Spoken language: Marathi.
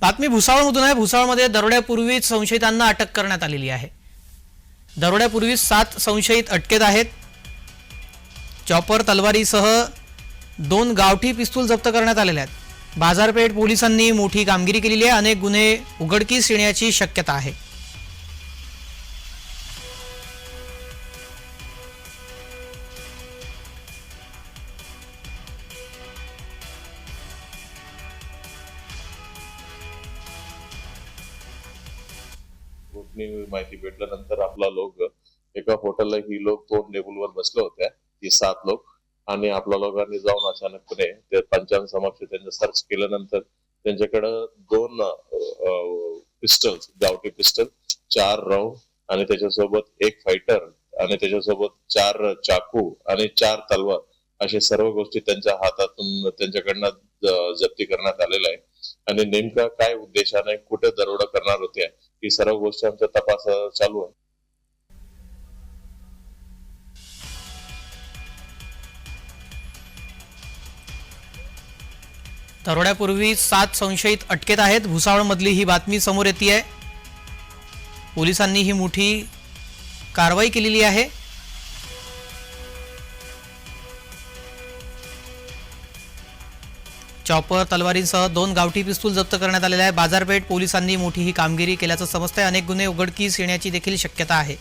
बातमी भुसावळमधून आहे. भुसावळमध्ये दरोड्यापूर्वीच संशयितांना अटक करण्यात आलेली आहे. दरोड्यापूर्वीच सात संशयित अटकेत आहेत. चॉपर तलवारीसह दोन गावठी पिस्तूल जप्त करण्यात आलेल्या आहेत. बाजारपेठ पोलिसांनी मोठी कामगिरी केलेली आहे. अनेक गुन्हे उघडकीस येण्याची शक्यता आहे. माहिती भेटल्यानंतर आपला लोक एका हॉटेलला ही लोक दोन टेबलवर बसले होते ही सात लोक. आणि आपल्या लोकांनी जाऊन अचानकपणे ते पंचांग समक्ष त्यांचं सर्च केल्यानंतर त्यांच्याकडं दोन पिस्टल गावठी पिस्टल चार राऊंड आणि त्याच्यासोबत एक फायटर आणि त्याच्यासोबत चार चाकू आणि चार तलवार अशा सर्व गोष्टी त्यांच्या हातातून त्यांच्याकडनं जप्ती करण्यात आलेल्या आहे आणि नेमका काय उद्देशाने कुठे दरोडा करणार होते ही सर्व गोष्टी आमच्या तपास चालू आहे दरोड्यापूर्वी सात संशयित अटकेत आहेत. भुसावळमधली ही बातमी समोर येते आहे पोलिसांनी ही मोठी कारवाई केलेली आहे. चॉपर तलवारींसह दोन गावठी पिस्तूल जप्त करण्यात आलेले आहे. बाजारपेठ पोलिसांनी मोठी ही कामगिरी केल्याचं समजतंय. अनेक गुन्हे उघडकीस येण्याची देखील शक्यता आहे.